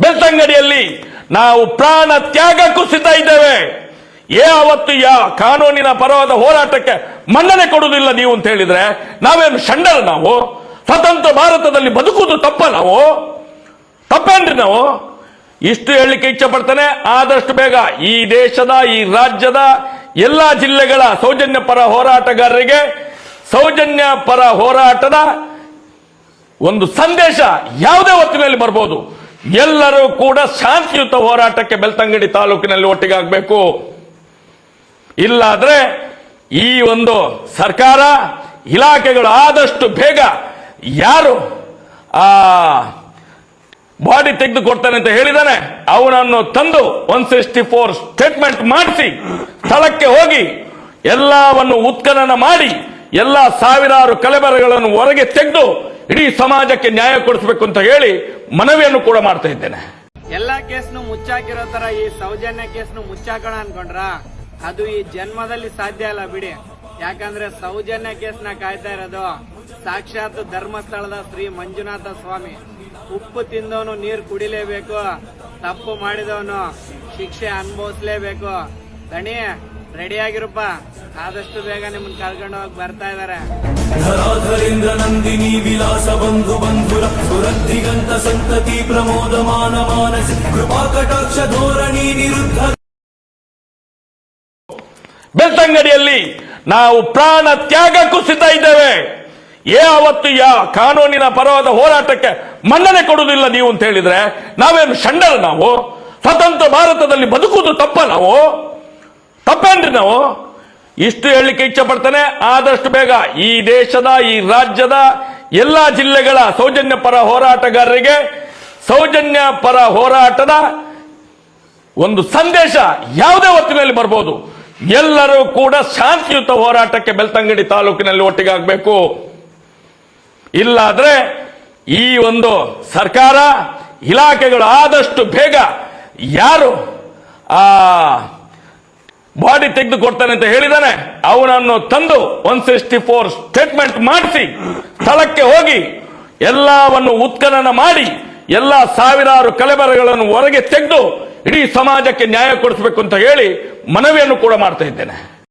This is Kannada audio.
ಬೆಳ್ತಂಗಡಿಯಲ್ಲಿ ನಾವು ಪ್ರಾಣ ತ್ಯಾಗಕ್ಕೂ ಸಿದ್ಧ ಇದ್ದೇವೆ. ಯಾವತ್ತು ಯಾ ಕಾನೂನಿನ ಪರವಾದ ಹೋರಾಟಕ್ಕೆ ಮನ್ನಣೆ ಕೊಡುವುದಿಲ್ಲ ನೀವು ಅಂತ ಹೇಳಿದ್ರೆ, ನಾವೇನು ಷಂಡರ ನಾವು? ಸ್ವತಂತ್ರ ಭಾರತದಲ್ಲಿ ಬದುಕುವುದು ತಪ್ಪ ನಾವು? ತಪ್ಪೇನ್ರಿ ನಾವು? ಇಷ್ಟು ಹೇಳಲಿಕ್ಕೆ ಇಚ್ಛೆ ಪಡ್ತಾನೆ. ಆದಷ್ಟು ಬೇಗ ಈ ದೇಶದ, ಈ ರಾಜ್ಯದ ಎಲ್ಲಾ ಜಿಲ್ಲೆಗಳ ಸೌಜನ್ಯ ಪರ ಹೋರಾಟಗಾರರಿಗೆ, ಸೌಜನ್ಯ ಪರ ಹೋರಾಟದ ಒಂದು ಸಂದೇಶ ಯಾವುದೇ ಹೊತ್ತಿನಲ್ಲಿ ಬರ್ಬೋದು. ಎಲ್ಲರೂ ಕೂಡ ಶಾಂತಿಯುತ ಹೋರಾಟಕ್ಕೆ ಬೆಳ್ತಂಗಡಿ ತಾಲೂಕಿನಲ್ಲಿ ಒಟ್ಟಿಗಾಗಬೇಕು ಇಲ್ಲಾದ್ರೆ ಈ ಒಂದು ಸರ್ಕಾರ ಇಲಾಖೆಗಳು ಆದಷ್ಟು ಬೇಗ ಯಾರು ಆ ಬಾಡಿ ತೆಗೆದು ಕೊಡ್ತಾನೆ ಅಂತ ಹೇಳಿದಾನೆ, ಅವನನ್ನು ತಂದು ಒನ್ ಸಿಕ್ಸ್ಟಿ ಫೋರ್ ಸ್ಟೇಟ್ಮೆಂಟ್ ಮಾಡಿಸಿ, ಸ್ಥಳಕ್ಕೆ ಹೋಗಿ ಎಲ್ಲವನ್ನು ಉತ್ಖನನ ಮಾಡಿ, ಎಲ್ಲ ಸಾವಿರಾರು ಕಲೆಬರಗಳನ್ನು ಹೊರಗೆ ತೆಗೆದು ಇಡೀ ಸಮಾಜಕ್ಕೆ ನ್ಯಾಯ ಕೊಡಿಸಬೇಕು ಅಂತ ಹೇಳಿ ಮನವಿಯನ್ನು ಕೂಡ ಮಾಡ್ತಾ ಇದ್ದೇನೆ. ಎಲ್ಲಾ ಕೇಸ್ನು ಮುಚ್ಚಾಕಿರೋ ತರ ಈ ಸೌಜನ್ಯ ಕೇಸ್ನು ಮುಚ್ಚಾಕೋಣ ಅನ್ಕೊಂಡ್ರ? ಅದು ಈ ಜನ್ಮದಲ್ಲಿ ಸಾಧ್ಯ ಅಲ್ಲ ಬಿಡಿ. ಯಾಕಂದ್ರೆ ಸೌಜನ್ಯ ಕೇಸ್ನ ಕಾಯ್ತಾ ಇರೋದು ಸಾಕ್ಷಾತ್ ಧರ್ಮಸ್ಥಳದ ಶ್ರೀ ಮಂಜುನಾಥ ಸ್ವಾಮಿ. ಉಪ್ಪು ತಿಂದವನು ನೀರು ಕುಡಿಲೇಬೇಕು, ತಪ್ಪು ಮಾಡಿದವನು ಶಿಕ್ಷೆ ಅನುಭವಿಸ್ಲೇಬೇಕು. ದಣಿ ರೆಡಿಯಾಗಿರಪ್ಪ ಆದಷ್ಟು ಬೇಗ ನಿಮ್ಮನ್ನ ಕರ್ಕೊಂಡು ಹೋಗಿ ಬರ್ತಾ ಇದಾರೆ. ಧರಾಧರೇಂದ್ರ ನಂದಿನಿ ವಿಲಾಸ ಬಂಧು ಬಂಧುರ ಸುರದ್ಧಿಗಂತ ಸಂತತಿ ಪ್ರಮೋದಮಾನ ಮಾನಸ ಕೃಪಾ ಕಟಾಕ್ಷ ಧೋರಣಿ ನಿರುದ್ಧ. ಬೆಳ್ತಂಗಡಿಯಲ್ಲಿ ನಾವು ಪ್ರಾಣ ತ್ಯಾಗ ಸಿದ್ಧ ಇದ್ದೇವೆ. ಯಾವತ್ತು ಯಾ ಕಾನೂನಿನ ಪರವಾದ ಹೋರಾಟಕ್ಕೆ ಮನ್ನಣೆ ಕೊಡುವುದಿಲ್ಲ ನೀವು ಅಂತ ಹೇಳಿದ್ರೆ ನಾವೇನು ಷಂಡರ ನಾವು? ಸ್ವತಂತ್ರ ಭಾರತದಲ್ಲಿ ಬದುಕುವುದು ತಪ್ಪ ನಾವು? ತಪ್ಪೇನ್ರಿ ನಾವು? ಇಷ್ಟು ಹೇಳಲಿಕ್ಕೆ ಇಚ್ಛೆ ಪಡ್ತಾನೆ, ಆದಷ್ಟು ಬೇಗ ಈ ದೇಶದ, ಈ ರಾಜ್ಯದ ಎಲ್ಲಾ ಜಿಲ್ಲೆಗಳ ಸೌಜನ್ಯ ಪರ ಹೋರಾಟಗಾರರಿಗೆ ಸೌಜನ್ಯ ಪರ ಹೋರಾಟದ ಒಂದು ಸಂದೇಶ ಯಾವುದೇ ಹೊತ್ತಿನಲ್ಲಿ ಬರ್ಬೋದು. ಎಲ್ಲರೂ ಕೂಡ ಶಾಂತಿಯುತ ಹೋರಾಟಕ್ಕೆ ಬೆಳ್ತಂಗಡಿ ತಾಲೂಕಿನಲ್ಲಿ ಒಟ್ಟಿಗಾಗಬೇಕು. ಇಲ್ಲಾದ್ರೆ ಈ ಒಂದು ಸರ್ಕಾರ ಇಲಾಖೆಗಳು ಆದಷ್ಟು ಬೇಗ ಯಾರು ಆ ಬಾಡಿ ತೆಗೆದು ಕೊಡ್ತಾನೆ ಅಂತ ಹೇಳಿದಾನೆ. ಅವನನ್ನು ತಂದು ಒನ್ ಸಿಕ್ಸ್ಟಿ ಫೋರ್ ಸ್ಟೇಟ್ಮೆಂಟ್ ಮಾಡಿಸಿ, ಸ್ಥಳಕ್ಕೆ ಹೋಗಿ ಎಲ್ಲವನ್ನು ಉತ್ಖನನ ಮಾಡಿ, ಎಲ್ಲ ಸಾವಿರಾರು ಕಲೆಬರಗಳನ್ನು ಹೊರಗೆ ತೆಗೆದು ಇಡೀ ಸಮಾಜಕ್ಕೆ ನ್ಯಾಯ ಕೊಡಿಸಬೇಕು ಅಂತ ಹೇಳಿ ಮನವಿಯನ್ನು ಕೂಡ ಮಾಡ್ತಾ ಇದ್ದೇನೆ.